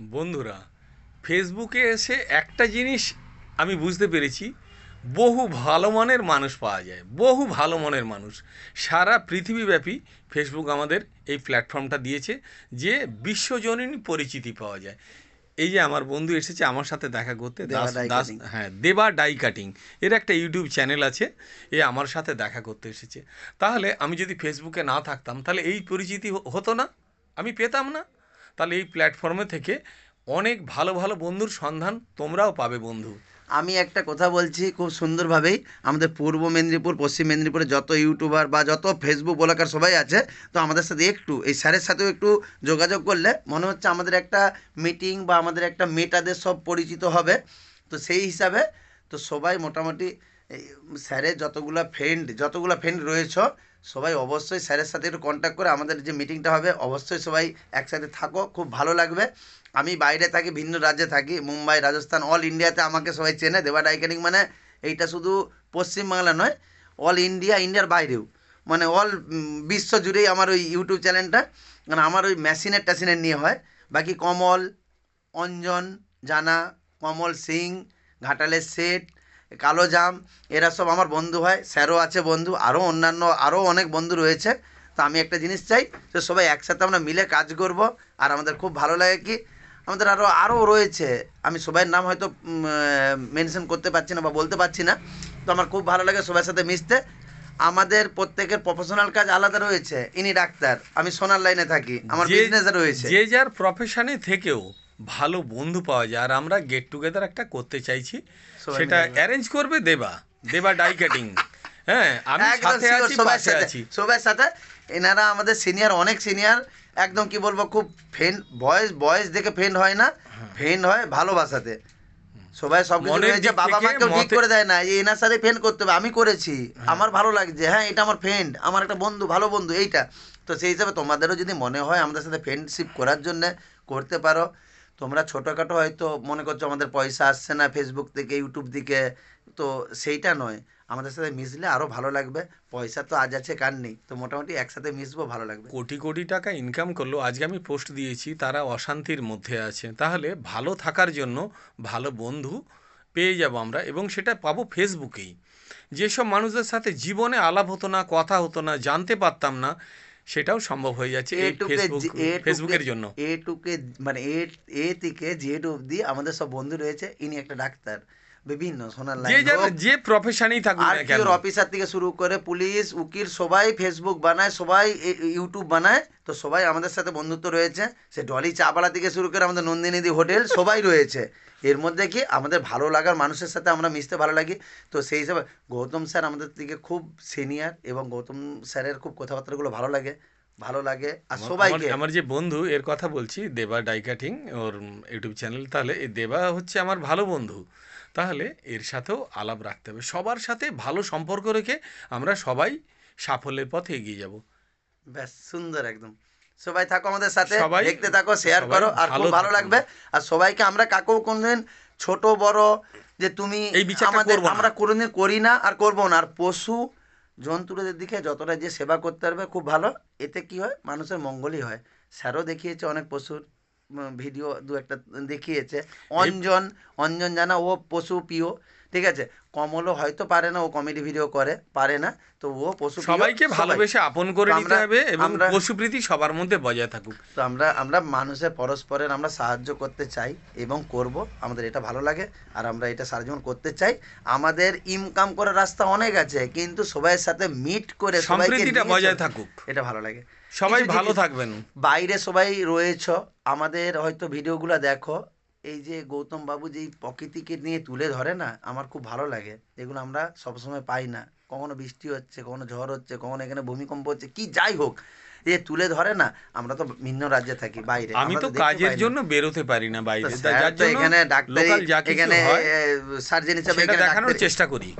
বন্ধুরা ফেসবুকে এসে একটা জিনিস আমি বুঝতে পেরেছি বহু ভালো মনের মানুষ পাওয়া যায় বহু ভালো মনের মানুষ। সারা পৃথিবীব্যাপী ফেসবুক আমাদের এই প্ল্যাটফর্মটা দিয়েছে যে বিশ্বজনীন পরিচিতি পাওয়া যায়। এই যে আমার বন্ধু এসেছে আমার সাথে দেখা করতে দাস। হ্যাঁ দেবা ডাই কাটিং এর একটা ইউটিউব চ্যানেল আছে এ আমার সাথে দেখা করতে এসেছে। তাহলে আমি যদি ফেসবুকে না থাকতাম তাহলে এই পরিচিতি হতো না? আমি পেতাম না? তাহলে এই প্ল্যাটফর্মে থেকে অনেক ভালো ভালো বন্ধুর সন্ধান তোমরাও পাবে বন্ধু। আমি একটা কথা বলছি, খুব সুন্দরভাবেই আমাদের পূর্ব মেদিনীপুর, পশ্চিম মেদিনীপুরে যত ইউটিউবার বা যত ফেসবুক বলাকার সবাই আছে, তো আমাদের সাথে একটু, এই স্যারের সাথেও একটু যোগাযোগ করলে মনে হচ্ছে আমাদের একটা মিটিং বা আমাদের একটা মেটাদের সব পরিচিত হবে। তো সেই হিসাবে, তো সবাই মোটামুটি স্যারের যতগুলো ফ্রেন্ড যতগুলো ফ্রেন্ড রয়েছে সবাই অবশ্যই স্যারের সাথে একটু কন্ট্যাক্ট করে আমাদের যে মিটিংটা হবে, অবশ্যই সবাই একসাথে থাকো, খুব ভালো লাগবে। আমি বাইরে থাকি, ভিন্ন রাজ্যে থাকি, মুম্বাই, রাজস্থান অল ইন্ডিয়াতে আমাকে সবাই চেনে দেবা ডাইকানিং মানে এইটা শুধু পশ্চিমবাংলা নয় অল ইন্ডিয়া ইন্ডিয়ার বাইরেও। মানে অল বিশ্ব জুড়েই আমার ওই ইউটিউব চ্যানেলটা মানে আমার ওই মেশিনের ট্যাশিনের নিয়ে হয়। বাকি কমল, অঞ্জন, জানা, কমল সিং, ঘাটালের শেঠ কালো জাম এরা সব আমার বন্ধু হয় স্যারও আছে বন্ধু আরও অন্যান্য আরও অনেক বন্ধু রয়েছে। তো আমি একটা জিনিস চাই যে সবাই একসাথে আমরা মিলে কাজ করব আর আমাদের খুব ভালো লাগে কি আমাদের আরও আরও রয়েছে আমি সবাইয়ের নাম হয়তো মেনশন করতে পারছি না বা বলতে পারছি না তো আমার খুব ভালো লাগে সবার সাথে মিশতে। আমাদের প্রত্যেকের প্রফেশনাল কাজ আলাদা রয়েছে ইনি ডাক্তার আমি সোনার লাইনে থাকি আমার বিজনেস রয়েছে। যে যার প্রফেশনে থেকেও ভালো বন্ধু পাওয়া যায়। আর আমরা গেট টুগেদার একটা করতে চাইছি। সেটা অ্যারেঞ্জ করবে দেবা। দেবা ডাই কাটিং হ্যাঁ আমি সাথে আছি সবার সাথে সবার সাথে। এনারা আমাদের সিনিয়র অনেক সিনিয়র একদম কি বলব খুব ফ্রেন্ড বয়স বয়স দেখে ফ্রেন্ড হয় না। ফ্রেন্ড হয় ভালোবাসাতে। সবাই সব কিছু বাবা থেকে মাকেও ঠিক করে দেয় না এনার সাথে ফ্রেন্ড করতে হবে আমি করেছি। আমার ভালো লাগছে হ্যাঁ এটা আমার ফ্রেন্ড আমার একটা বন্ধু ভালো বন্ধু এইটা। তো সেই হিসাবে তোমাদেরও যদি মনে হয় আমাদের সাথে ফ্রেন্ডশিপ করার জন্য করতে পারো। তোমরা ছোটোখাটো হয়তো মনে করছ আমাদের পয়সা আসছে না ফেসবুক থেকে ইউটিউব থেকে তো সেইটা নয়। আমাদের সাথে মিশলে আরও ভালো লাগবে। পয়সা তো আজ আছে কার নেই। তো মোটামুটি একসাথে মিশবো, ভালো লাগবে। কোটি কোটি টাকা ইনকাম করল। আজকে আমি পোস্ট দিয়েছি, তারা অশান্তির মধ্যে আছে। তাহলে ভালো থাকার জন্য ভালো বন্ধু পেয়ে যাব আমরা এবং সেটা পাবো ফেসবুকেই যেসব মানুষদের সাথে জীবনে আলাপ হতো না, কথা হতো না, জানতে পারতাম না সেটাও সম্ভব হয়ে যাচ্ছে এই ফেসবুক ফেসবুকের জন্য। এ টুকে মানে এ এ থেকে জেড অবধি আমাদের সব বন্ধু রয়েছে ইনি একটা ডাক্তার। বিভিন্ন সোনার লাইন হোক, যে প্রফেশনেই থাকুক না কেন। আরটিওর অফিসার থেকে শুরু করে পুলিশ উকিল সবাই ফেসবুক বানায় সবাই ইউটিউব বানায় তো সবাই আমাদের সাথে বন্ধুত্ব রয়েছে। সে ডলি চাপালা থেকে শুরু করে আমাদের নন্দিনীদি হোটেল সবাই রয়েছে। এর মধ্যে কি আমাদের ভালো লাগার মানুষের সাথে আমরা মিশতে ভালো লাগি? তো সেই হিসাবে গৌতম স্যার আমাদের থেকে খুব সিনিয়র এবং গৌতম স্যারের খুব কথাবার্তাগুলো ভালো লাগে। ভালো লাগে। আর সবাইকে আমার- যে বন্ধু এর কথা বলছি দেবা ডাইকাটিং ওর ইউটিউব চ্যানেল। তাহলে এই দেবা হচ্ছে আমার ভালো বন্ধু। তাহলে এর সাথেও আলাপ রাখতে হবে। সবার সাথে ভালো সম্পর্ক রেখে আমরা সবাই সাফল্যের পথে এগিয়ে যাব। ব্যাস সুন্দর একদম। সবাই থাকো আমাদের সাথে। দেখতে থাকো শেয়ার করো আর ভালো খুব ভালো লাগবে। আর সবাইকে আমরা কাকেও কোনদিন ছোট বড় যে তুমি আমাদের। আমরা কোনোদিন করি না আর করব না। আর পশু জন্তুদের দিকে যতটা যে সেবা করতে পারবে খুব ভালো। এতে কি হয়? মানুষের মঙ্গলই হয়। স্যারও দেখিয়েছে অনেক পশুর ভিডিও দু একটা দেখিয়েছে। অঞ্জন অঞ্জন জানা ও পশু প্রিয়। ঠিক আছে? কমলও হয়তো পারে না ও কমেডি ভিডিও করে পারে না তো ও পশু সবাইকে ভালোবেসে আপন করে নিতে হবে এবং পশুপ্রীতি সবার মধ্যে বজায় থাকুক। তো আমরা আমরা মানুষের পরস্পরের আমরা সাহায্য করতে চাই এবং করব আমাদের এটা ভালো লাগে আর আমরা এটা সারা জীবন করতে চাই। আমাদের ইনকাম করার রাস্তা অনেক আছে কিন্তু সবাইয়ের সাথে মিট করে সম্প্রীতিটা বজায় থাকুক। এটা ভালো লাগে। সবাই ভালো থাকবেন। বাইরে সবাই রয়েছ আমাদের হয়তো ভিডিওগুলো দেখো এই যে গৌতম বাবু যে প্রকৃতিকে নিয়ে তুলে ধরে না আমার খুব ভালো লাগে। এগুলো আমরা সবসময় পাই না। কখনো বৃষ্টি হচ্ছে কখনো ঝড় হচ্ছে কখনো এখানে ভূমিকম্প হচ্ছে কি যাই হোক যে তুলে ধরে না আমরা তো ভিন্ন রাজ্যে থাকি বাইরে। আমি তো কাজের জন্য বেরোতে পারি না বাইরে। এখানে ডাক্তারি এখানে সার্জন হিসাবে দেখানোর চেষ্টা করি।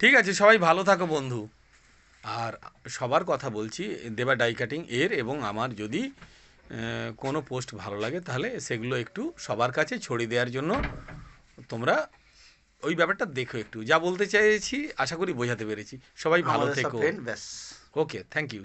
ঠিক আছে সবাই ভালো থাকো বন্ধু। আর সবার কথা বলছি দেবা ডাই কাটিং এর এবং আমার যদি কোনো পোস্ট ভালো লাগে তাহলে সেগুলো একটু সবার কাছে ছড়িয়ে দেওয়ার জন্য তোমরা ওই ব্যাপারটা দেখো একটু। যা বলতে চাইছি আশা করি বোঝাতে পেরেছি। সবাই ভালো থেকো। ব্যাস। Okay thank you